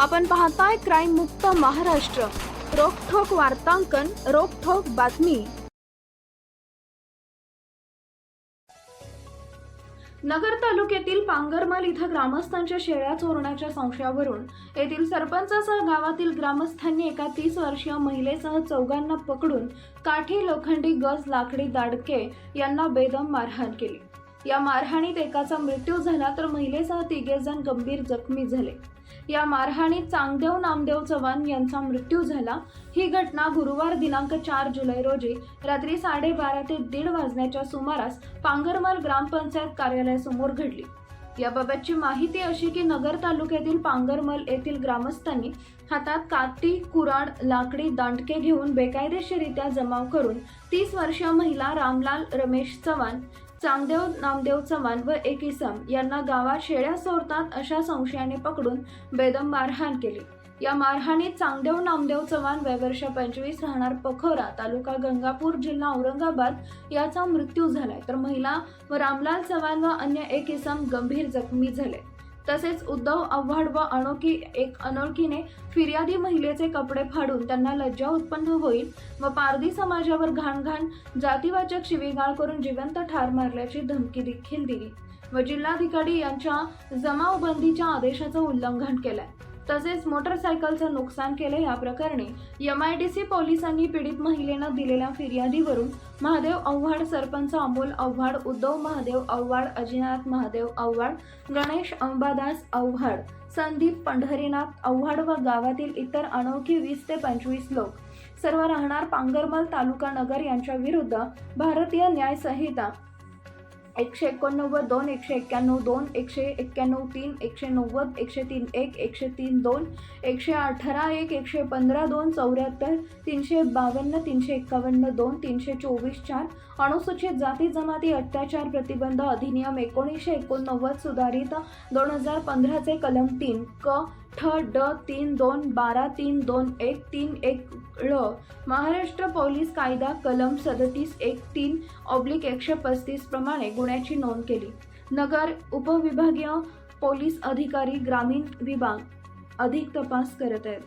आपण पाहताय क्राईम मुक्त महाराष्ट्र. रोखोक वार्तांकन रोखोक बातमी. नगर तालुक्यातील पांगरमाल इथं ग्रामस्थांच्या शेळ्या चोरण्याच्या संशयावरून येथील सरपंचासह गावातील ग्रामस्थांनी एका तीस वर्षीय महिलेसह चौघांना पकडून काठी लोखंडी गज लाकडी दाडके यांना बेदम मारहाण केली. या मारहाणीत एकाचा मृत्यू झाला तर महिलेसह तिघे जण गंभीर जखमी झाले. या मारहाणीत चांगदेव नामदेव चव्हाण यांचा मृत्यू झाला. ही घटना गुरुवार दिनांक चार जुलै रोजी रात्री साडेबारा ते दीड वाजण्याच्या सुमारास पांगरमल ग्रामपंचायत कार्यालयासमोर घडली. याबाबतची माहिती अशी की नगर तालुक्यातील पांगरमल येथील ग्रामस्थांनी हातात काठी कुराड लाकडी दांडके घेऊन बेकायदेशीरित्या जमाव करून तीस वर्षीय महिला रामलाल रमेश चव्हाण चांगदेव नामदेव चव्हाण व एक इसम यांना गावात शेळ्या सोडतात अशा संशयाने पकडून बेदम मारहाण केली. या मारहाणीत चांगदेव नामदेव चव्हाण वय वर्ष पंचवीस राहणार पखोरा तालुका गंगापूर जिल्हा औरंगाबाद याचा मृत्यू झालाय. तर महिला व रामलाल चव्हाण व अन्य एक इसम गंभीर जखमी झाले. तसेच उद्धव आव्हाड व अनोखी एक अनोळखीने फिर्यादी महिलेचे कपडे फाडून त्यांना लज्जा उत्पन्न होईल व पारधी समाजावर घाण घाण जातीवाचक शिवीगाळ करून जिवंत ठार मारल्याची धमकी देखील दिली व जिल्हाधिकारी यांच्या जमावबंदीच्या आदेशाचं उल्लंघन केलंय. तसेच मोटरसायकलचं नुकसान केलं या प्रकरणी एम आय डी सी पोलिसांनी पीडित महिलेनं दिलेल्या फिर्यादीवरून महादेव आव्हाड सरपंच अमोल आव्हाड उद्धव महादेव आव्हाड अजिनाथ महादेव आव्हाड गणेश अंबादास आव्हाड संदीप पंढरीनाथ आव्हाड व गावातील इतर अनोखी वीस ते पंचवीस लोक. सर्व राहणार पांगरमल तालुका नगर यांच्या विरुद्ध भारतीय न्याय संहिता एकशे एकोणनव्वद दोन एकशे एक्क्याण्णव दोन एकशे एक्क्याण्णव तीन एकशे नव्वद एकशे तीन एक एकशे तीन दोन एकशे अठरा एक एकशे पंधरा दोन चौऱ्याहत्तर तीनशे बावन्न तीनशे एक्कावन्न दोन तीनशे चोवीस चार अनुसूचित जाती जमाती अत्याचार प्रतिबंध अधिनियम एकोणीसशे एकोणनव्वद सुधारित दोन हजार पंधराचे कलम तीन क ठ ड तीन दोन बारा तीन दोन एक तीन एक ळ. महाराष्ट्र पोलीस कायदा कलम सदतीस एक तीन ऑब्लिक एकशे पस्तीस प्रमाणे गुन्ह्याची नोंद केली. नगर उपविभागीय पोलीस अधिकारी ग्रामीण विभाग अधिक तपास करत आहेत.